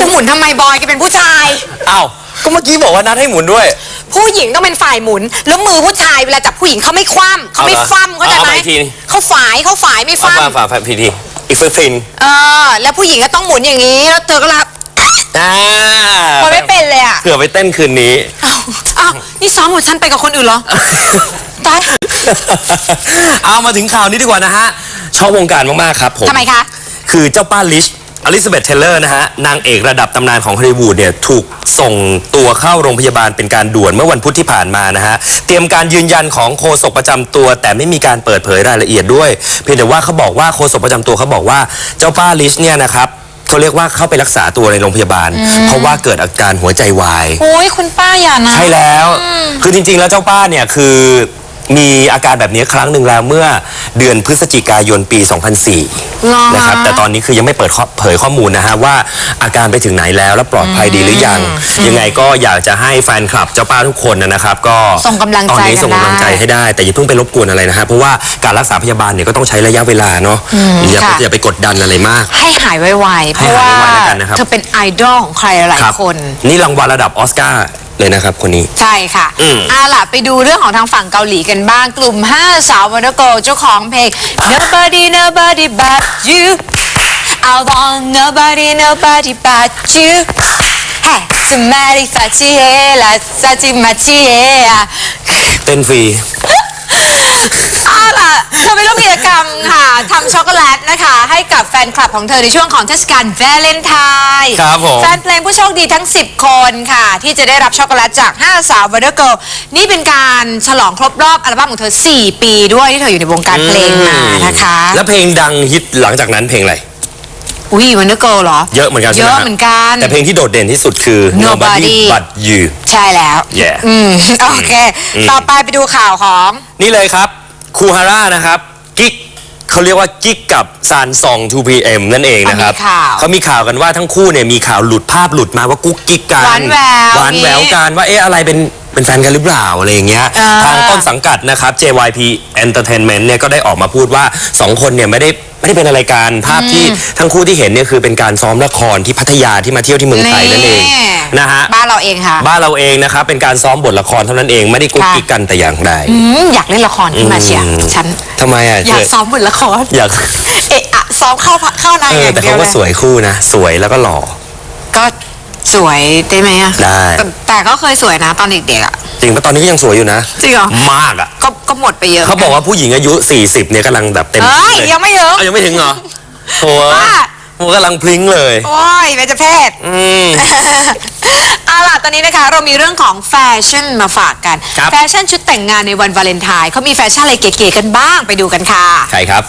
จะหมุนทำไมบอยแกเป็นผู้ชาย อ้าว ก็เมื่อกี้บอกว่านัดให้หมุนด้วย ผู้หญิงต้องเป็นฝ่ายหมุน แล้วมือผู้ชายเวลาจับผู้หญิงเขาไม่คว่ำเขาไม่เอาเหรอฟั่มเขาใจไหมเอามาอีกทีเขาฝายเขาฝายไม่เอาฟั่มฝ่าฝ่าฝ่าพีทีอีกฟิฟินเออ แล้วผู้หญิงก็ต้องหมุนอย่างนี้ แล้วเธอก็รับอ่ามันไม่เป็นเลยอะเผื่อไปเต้นคืนนี้ อ้าวอ้าวนี่ซ้อมของฉันไปกับคนอื่นเหรอ ตาย เอามาถึงข่าวนี้ดีกว่านะฮะชอบวงการมาก ๆ ครับผมทำไมคะ คือเจ้าป้าลิช อลิซาเบธเทเลอร์นะฮะนางเอกระดับตำนานของฮอลลีวูดเนี่ยถูกส่งตัวเข้าโรงพยาบาลเป็นการด่วนเมื่อวันพุธที่ผ่านมานะฮะเตรียมการยืนยันของโฆษกประจำตัว แต่ไม่มีการเปิดเผยรายละเอียดด้วย เพียงแต่ว่าเขาบอกว่าโฆษกประจำตัวเขาบอกว่าเจ้าป้าลิชเนี่ยนะครับเขาเรียกว่าเข้าไปรักษาตัวในโรงพยาบาล เพราะว่าเกิดอาการหัวใจวาย โอ้ยคุณป้าอย่านะ ใช่แล้ว คือจริงๆ แล้วเจ้าป้าเนี่ยคือ มีอาการแบบนี้ครั้งหนึ่งแล้วเมื่อเดือนพฤศจิกายนปีหรอ2004 นะครับ แต่ตอนนี้คือยังไม่เปิดข้อเผยข้อมูลนะฮะว่าอาการไปถึงไหนแล้วและปลอดภัยดีหรือยัง ยังไงก็อยากจะให้แฟนคลับเจ้าป้าทุกคนนะครับ ก็ส่งกำลังใจตอนนี้ส่งกำลังใจกันได้ให้ได้ แต่อย่าเพิ่งไปรบกวนอะไรนะฮะเพราะว่าการรักษาพยาบาลเนี่ยก็ต้องใช้ระยะเวลาเนาะอย่าค่ะอย่าไปกดดันอะไรมาก ให้หายไวๆเพให้ราะหายว่าไวๆแล้วกันนะครับเธอเป็นไอดอลของใครหลายรับคน นี่รางวัลระดับออสการ์ เลยนะครับคนนี้ ใช่ค่ะอืม เอาล่ะไปดูเรื่องของทางฝั่งเกาหลีกันบ้าง กลุ่ม 5 สาวว o นโกเจ้าของเพลง Nobody Nobody But You I want Nobody Nobody But You Hey somebody สัจเฮละสัจมาชิเฮอะเต้นฟรี เอาล่ะเธอไปร่วมกิจกรรมค่ะ ทำช็อกโกแลตนะคะ ให้กับแฟนคลับของเธอในช่วงของเทศกาลวาเลนไทน์ครับผมแฟนเพลงผู้โชคดีทั้ง 10 คนค่ะ ที่จะได้รับช็อกโกแลตจาก 5 สาวว o นโกนี่เป็นการฉลองครบรอบอัลบั้มของเธอ 4 ปีด้วยที่เธออยู่ในวงการเพลงมานะคะ แล้วเพลงดังฮิตหลังจากนั้นเพลงอะไร อุ้ยว o นโกเหรอ เยอะเหมือนกันใช่เยไหมอะฮะเหมือนกัน แต่เพลงที่โดดเด่นที่สุดคือ Nobody but you ใช่แล้ว Yeah อืมโอเค ต่อไปไปดูข่าวของ นี่เลยครับ คูฮาร่านะครับ กิ๊ก เขาเรียกว่ากิ๊กกับซานซอง 2PM นั่นเองนะครับมีข่าวเขามีข่าวกันว่าทั้งคู่เนี่ยมีข่าวหลุดภาพหลุดมาว่ากุ๊กกิ๊กกันหวานแหววหวานแหววกันว่าเอ๊ะอะไรเป็นเป็นแฟนกันหรือเปล่าอะไรอย่างเงี้ยเออทางต้นสังกัดนะครับ JYP Entertainment เนี่ยก็ได้ออกมาพูดว่าสองคนเนี่ยไม่ได้ ไม่ได้เป็นอะไรกันภาพที่ทั้งคู่ที่เห็นเนี่ยคือเป็นการซ้อมละครที่พัทยาที่มาเที่ยวที่เมืองไทยนั่นเองนะฮะบ้านเราเองค่ะ บ้านเราเองนะครับเป็นการซ้อมบทละครเท่านั้นเองไม่ได้กุ๊กค่ะกิ๊กกันแต่อย่างใดอืมอยากเล่นละครขึ้นมาเชียร์อืมฉันทำไมอะอยากเจอซ้อมบทละครอยากเอะอะซ้อมเข้าพระเข้านายเอออย่างแต่เดียเขาวเลก็ยสวยคู่นะสวยแล้วก็หล่อก็สวยได้ไหมอะได้แต่แต่ก็เคยสวยนะตอนเด็กๆอะ จริงปะตอนนี้ก็ยังสวยอยู่นะ จริงเหรอ มากอะ ก็ก็หมดไปเยอะเขาบอกว่าผู้หญิงอายุ 40 เนี่ยกำลังแบบเต็มเอ้ที่ยเลยยังไม่ถึงเอายังไม่ถึงเหรอโอ้ยบ้ามันกำลังพลิ้งเลย โอ้ยเบญจเพศอืม เอาล่ะ ตอนนี้นะคะเรามีเรื่องของแฟชั่นมาฝากกัน ครับ แฟชั่นชุดแต่งงานในวันวาเลนไทน์เขามีแฟชั่นอะไรเก๋ๆกันบ้างไปดูกันค่ะใช่ครับ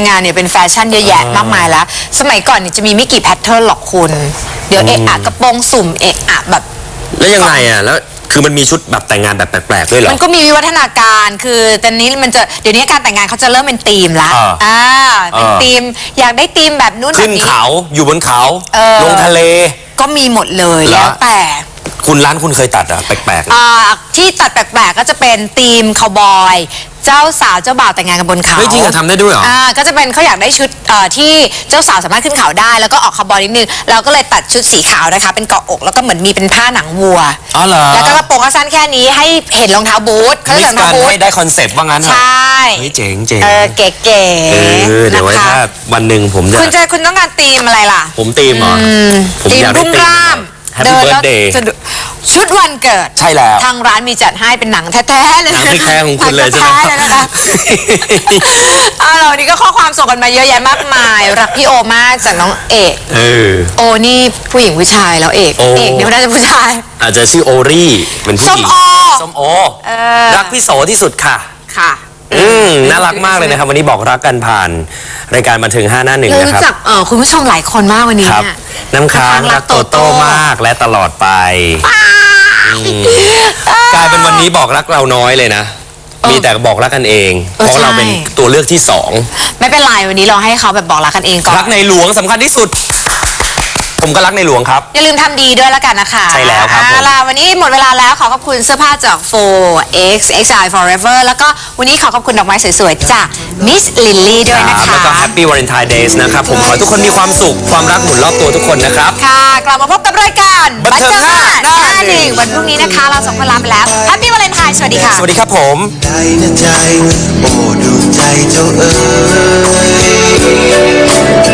ยเดี๋ยวนี้ชุดแต่งงานเนี่ยเป็นแฟชั่นเยอะแยะมากมายแล้ว สมัยก่อนเนี่ยจะมีไม่กี่แพทเทิร์นหรอกคุณ เดี๋ยวเอะอะกระโปรงสุ่มเอะอะแบบ แล้วยังไงอะแล้วคือมันมีชุดแบบแต่งงานแบบแปลกๆด้วยเหรอ มันก็มีวิวัฒนาการคือตอนนี้มันจะเดี๋ยวนี้การแต่งงานเขาจะเริ่มเป็นธีมละอ่า อ่าเป็นอ่าธีมอยากได้ธีมแบบนู้นแบขึ้นบนี้ เขาอยู่บนเขา เออ ลงทะเล ก็มีหมดเลยเหรอ แล้วแต่ คุณร้านคุณเคยตัดอะแปลกๆนะอ่าที่ตัดแปลกๆก็จะเป็นธีมคาวบอย เจ้าสาวเจ้าบ่าวแต่งงานกันบนเขา เฮ้ยจริงอะทำได้ด้วยเหรอ อ่าก็จะเป็นเขาอยากได้ชุดเอ่อที่เจ้าสาวสามารถขึ้นเขาได้ แล้วก็ออกคาวบอยนิดนึงเราก็เลยตัดชุดสีขาวนะคะ เป็นเกาะอก แล้วก็เหมือนมีเป็นผ้าหนังวัวอ๋อเหรอ แล้วก็กระโปรงก็สั้นแค่นี้ให้เห็นรองเท้าบูทเขามิเรียกกรองซ์กัเท้านบูทให้ได้คอนเซปต์ว่างั้นเหรใชอ่เฮ้ยเจ๋งเจ๋ง เออเก๋เออๆเดี๋ยวไว้นะคะถ้าวันหนึ่งผมจะคุณจะคุณต้องการธีมอะไรล่ะ ผมตีมเหรอผมธีมอยากได้รุ่งตีมร่าม แฮปปี้เบิร์ดเดย์จะดูชุดวันเกิดใช่แล้ว ทางร้านมีจัดให้เป็นหนังแท้ๆเลยหนังแท้ๆของคุณเลยใช่ไหม นังแท้ๆเลยนะคะ เอาล่ะวันนี้ก็ข้อความส่งกันมาเยอะแยะมากมาย รักพี่โอมากจากน้องเอก เออ โอนี่ผู้หญิงผู้ชายแล้วเอกโอเอกเนี่ยไม่น่าจะผู้ชาย อาจจะชื่อโอรี่เป็นผู้หญิงส้มโอส้มโอเออรักพี่โสที่สุดค่ะ ค่ะ อืมน่ารักมากเลยนะครับ วันนี้บอกรักกันผ่าน รายการบันเทิง5หน้าหนึ่งเรานะรู้ครับจักเออคุณผู้ชมหลายคนมากวันนี้ครับ เนี่ย น้ำค้างรักโตโต้มากและตลอดไปอืมกลายเป็นวันนี้บอกรักเราน้อยเลยนะ มีแต่บอกรักกันเองเพราะเราเป็นตัวเลือกที่สองไม่เป็นไรวันนี้เราให้เขาแบบบอกรักกันเองก่อน รักในหลวงสำคัญที่สุด ผมก็รักในหลวงครับ อย่าลืมทำดีด้วยแล้วกันนะคะใช่แล้วครับผม เอาล่ะวันนี้หมดเวลาแล้วขอขอบคุณเสื้อผ้าจาก 4X XI Forever แล้วก็วันนี้ขอขอบคุณดอกไม้สวยๆจาก Miss Lily ด้วยนะครับคะแล้วก็ Happy Valentine Days นะครับ ผมขอให้ทุกคนมีความสุข ความรักหมุนรอบตัวทุกคนนะครับ ค่ะ กลับมาพบกับรายการบันเทิงห้าหน้าหหนึ่นึ่ง งวันพรุ่งนี้นะคะ เราสองคนลาไปแล้ว Happy Valentine สวัสดีค่ะ สวัสดีครับผม ใจนะใจ โอ้ดวงใจเจ้าเอ๋ย